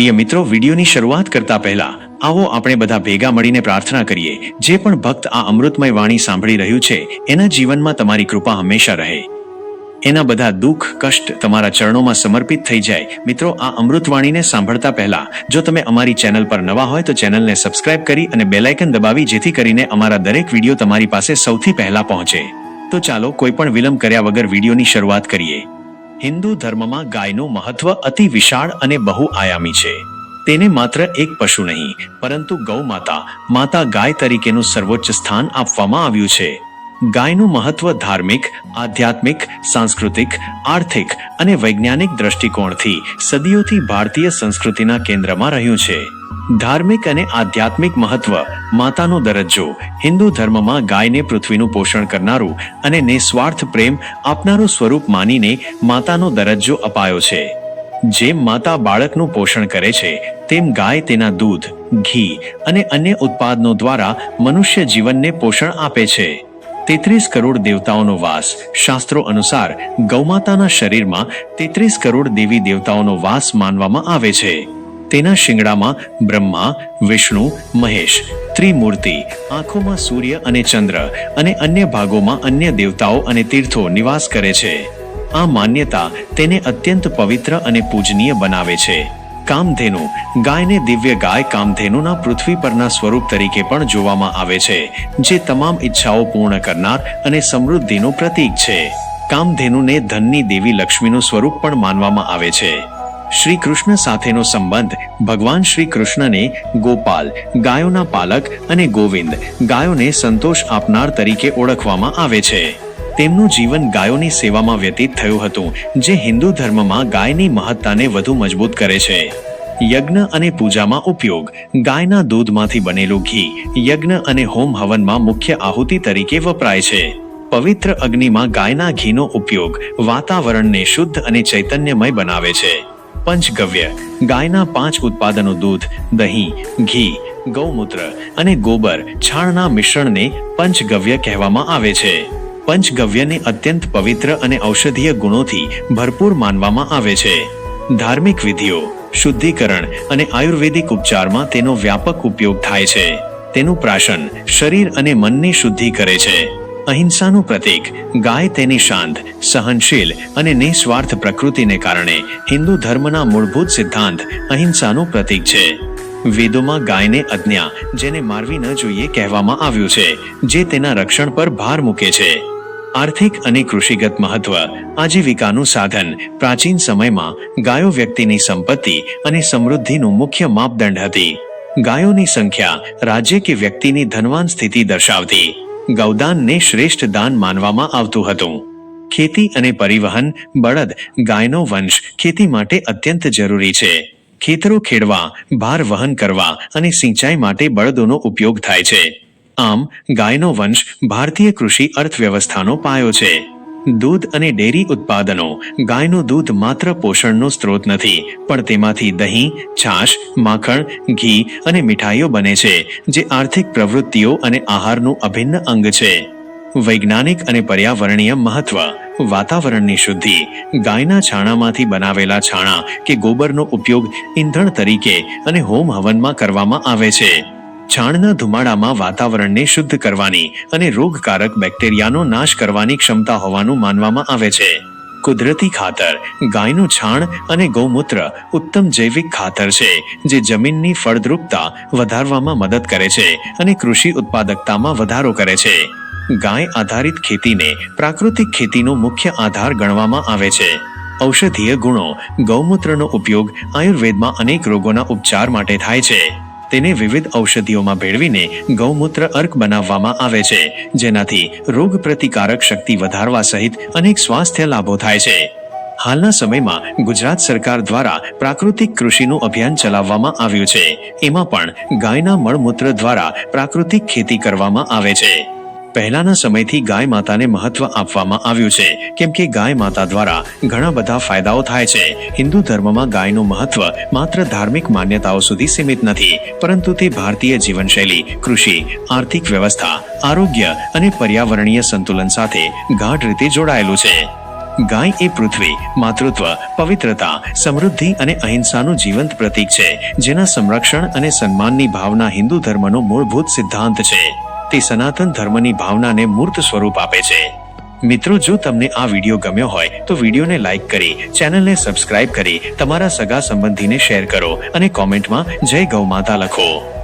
પ્રિય મિત્રો, વિડીયોની શરૂઆત કરતા પહેલા, આવો આપણે બધા ભેગા મળીને પ્રાર્થના કરીએ. જે પણ ભક્ત આ અમૃતમય વાણી સાંભળી રહ્યું છે, એના જીવનમાં તમારી કૃપા હંમેશા રહે. એના બધા દુઃખ, કષ્ટ તમારા ચરણોમાં સમર્પિત થઈ જાય. મિત્રો, આ અમૃતવાણીને સાંભળતા પહેલા, જો તમે અમારી ચેનલ પર નવા હોય તો ચેનલને સબસ્ક્રાઇબ કરી અને બેલાઇકન દબાવી જેથી કરીને અમારા દરેક વીડિયો તમારી પાસે સૌથી પહેલા પહોંચે. તો ચાલો, કોઈ પણ વિલંબ કર્યા વગર વિડીયોની શરૂઆત કરીએ. હિન્દુ ધર્મમાં ગાયનું મહત્વ અતિ વિશાળ અને બહુઆયામી છે. તેને માત્ર એક પશુ નહીં, પરંતુ ગૌ માતા માતા ગાય તરીકેનું સર્વોચ્ચ સ્થાન આપવામાં આવ્યું છે. ગાયનું મહત્વ ધાર્મિક, આધ્યાત્મિક, સાંસ્કૃતિક, આર્થિક અને વૈજ્ઞાનિક દ્રષ્ટિકોણથી સદીઓથી ભારતીય સંસ્કૃતિના કેન્દ્રમાં રહ્યું છે. ધાર્મિક અને આધ્યાત્મિક મહત્વ, માતાનો દરજ્જો, હિન્દુ ધર્મમાં ગાયને પૃથ્વીનું પોષણ કરનારું અને નિસ્વાર્થ પ્રેમ આપનારું સ્વરૂપ માનીને માતાનો દરજ્જો અપાયો છે. જેમ માતા બાળકનું પોષણ કરે છે, તેમ ગાય તેના દૂધ, ઘી અને અન્ય ઉત્પાદનો દ્વારા મનુષ્ય જીવનને પોષણ આપે છે. તેત્રીસ કરોડ દેવતાઓનો વાસ, શાસ્ત્રો અનુસાર ગૌમાતાના શરીરમાં તેત્રીસ કરોડ દેવી દેવતાઓનો વાસ માનવામાં આવે છે. તેના શિંગડામાં બ્રહ્મા, વિષ્ણુ, મહેશ, ત્રિમૂર્તિ, આંખોમાં સૂર્ય અને ચંદ્ર અને અન્ય ભાગોમાં અન્ય દેવતાઓ અને તીર્થો નિવાસ કરે છે. આ માન્યતા તેને અત્યંત પવિત્ર અને પૂજનીય બનાવે છે. કામધેનુ ગાયને દિવ્ય ગાય કામધેનુના પૃથ્વી પરના સ્વરૂપ તરીકે પણ જોવામાં આવે છે, જે તમામ ઈચ્છાઓ પૂર્ણ કરનાર અને સમૃદ્ધિનું પ્રતીક છે. કામધેનુને ધનની દેવી લક્ષ્મીનું સ્વરૂપ પણ માનવામાં આવે છે. શ્રી કૃષ્ણ સાથેનો સંબંધ ભગવાન શ્રી કૃષ્ણને ગોપાલ, ગાયોના પાલક અને ગોવિંદ, ગાયોને સંતોષ આપનાર તરીકે ઓળખવામાં આવે છે. તેમનું જીવન ગાયોની સેવામાં વ્યતીત થયું હતું, જે હિન્દુ ધર્મમાં ગાયની મહત્તાને વધુ મજબૂત કરે છે. યજ્ઞ અને પૂજામાં ઉપયોગ, ગાયના દૂધમાંથી બનેલું ઘી, યજ્ઞ અને હોમ હવનમાં મુખ્ય આહુતિ તરીકે વપરાય છે. પવિત્ર અગ્નિમાં ગાયના ઘીનો ઉપયોગ વાતાવરણને શુદ્ધ અને ચૈતન્યમય બનાવે છે. પંચગવ્ય. ગાયના પાંચ ઉત્પાદનો દૂધ, દહીં, ઘી, ગૌમૂત્ર અને ગોબર છાણના મિશ્રણને પંચગવ્ય કહેવામાં આવે છે. પંચગવ્યને અત્યંત પવિત્ર અને ઔષધીય ગુણોથી ભરપૂર માનવામાં આવે છે. ધાર્મિક વિધિઓ, શુદ્ધિકરણ અને આયુર્વેદિક ઉપચારમાં તેનો વ્યાપક ઉપયોગ થાય છે. તેનું પ્રાશન શરીર અને મનની શુદ્ધિ કરે છે. અહિંસાનું પ્રતીક, ગાય તેની શાંત, સહનશીલ અને નિસ્વાર્થ પ્રકૃતિને કારણે હિન્દુ ધર્મના મૂળભૂત સિદ્ધાંત અહિંસાનું પ્રતીક છે. વેદોમાં ગાયને અજ્ઞા જેને મારવી ન જોઈએ, કહેવામાં આવ્યું છે, જે તેના રક્ષણ પર ભાર મૂકે છે. આર્થિક અને કૃષિગત મહત્વ, આજીવિકાનું સાધન, પ્રાચીન સમયમાં ગાયો વ્યક્તિની સંપત્તિ અને સમૃદ્ધિનું મુખ્ય માપદંડ હતી. ગાયોની સંખ્યા રાજ્ય કે વ્યક્તિની ધનવાન સ્થિતિ દર્શાવતી. ગૌદાનને શ્રેષ્ઠ દાન માનવામાં આવતું હતું. ખેતી અને પરિવહન, બળદ, ગાયનો વંશ ખેતી માટે અત્યંત જરૂરી છે. ખેતરો ખેડવા, ભાર વહન કરવા અને સિંચાઈ માટે બળદોનો ઉપયોગ થાય છે. આમ, ગાયનો વંશ ભારતીય કૃષિ અર્થવ્યવસ્થાનો પાયો છે. દૂધ અને ડેરી ઉત્પાદનો. ગાયનું દૂધ માત્ર પોષણનો સ્ત્રોત નથી, પણ તેમાંથી દહીં, છાશ, માખણ, ઘી અને મીઠાઈઓ બને છે, જે આર્થિક પ્રવૃત્તિઓ અને આહારનું અભિન્ન અંગ છે. વૈજ્ઞાનિક અને પર્યાવરણીય મહત્વ. વાતાવરણની શુદ્ધિ. ગાયના છાણામાંથી બનાવેલા છાણા કે ગોબરનો ઉપયોગ ઈંધણ તરીકે અને હોમ હવનમાં કરવામાં આવે છે. છાણના ધુમાડામાં વાતાવરણને શુદ્ધ કરવાની અને રોગકારક બેક્ટેરિયાનો નાશ કરવાની ક્ષમતા હોવાનું માનવામાં આવે છે. કુદરતી ખાતર, ગાયનું છાણ અને ગૌમૂત્ર ઉત્તમ જૈવિક ખાતર છે, જે જમીનની ફળદ્રુપતા વધારવામાં મદદ કરે છે અને કૃષિ ઉત્પાદકતામાં વધારો કરે છે. ગાય આધારિત ખેતીને પ્રાકૃતિક ખેતીનો મુખ્ય આધાર ગણવામાં આવે છે. ઔષધીય ગુણો, ગૌમૂત્રનો ઉપયોગ આયુર્વેદમાં અનેક રોગોના ઉપચાર માટે થાય છે. તેને વિવિધ ઔષધિઓમાં ભેળવીને ગૌમૂત્ર અર્ક બનાવવામાં આવે છે, જેનાથી રોગ પ્રતિકારક શક્તિ વધારવા સહિત અનેક સ્વાસ્થ્ય લાભો થાય છે. હાલના સમયમાં ગુજરાત સરકાર દ્વારા પ્રાકૃતિક કૃષિનું અભિયાન ચલાવવામાં આવ્યું છે. એમાં પણ ગાયના મળમૂત્ર દ્વારા પ્રાકૃતિક ખેતી કરવામાં આવે છે. પહેલાના સમયથી ગાય માતાને મહત્વ આપવામાં આવ્યું છે. કેમ કે ગાય માતા દ્વારા ઘણા બધા ફાયદાઓ થાય છે. હિન્દુ ધર્મમાં ગાયનું મહત્વ માત્ર ધાર્મિક માન્યતાઓ સુધી સીમિત નથી, પરંતુ તે ભારતીય જીવનશૈલી, કૃષિ, આર્થિક વ્યવસ્થા, આરોગ્ય અને પર્યાવરણીય સંતુલન સાથે ગાઢ રીતે જોડાયેલું છે. ગાય એ પૃથ્વી, માતૃત્વ, પવિત્રતા, સમૃદ્ધિ અને અહિંસાનું જીવંત પ્રતીક છે, જેના સંરક્ષણ અને સન્માનની ભાવના હિન્દુ ધર્મનો મૂળભૂત સિદ્ધાંત છે. તે સનાતન ધર્મની ભાવનાને મૂર્ત સ્વરૂપ આપે છે. મિત્રો, જો તમને આ વીડિયો ગમ્યો હોય, તો વિડીયોને લાઈક કરી, ચેનલને સબસ્ક્રાઇબ કરી, તમારા સગા સંબંધીને શેર કરો અને કોમેન્ટમાં જય ગૌ માતા લખો.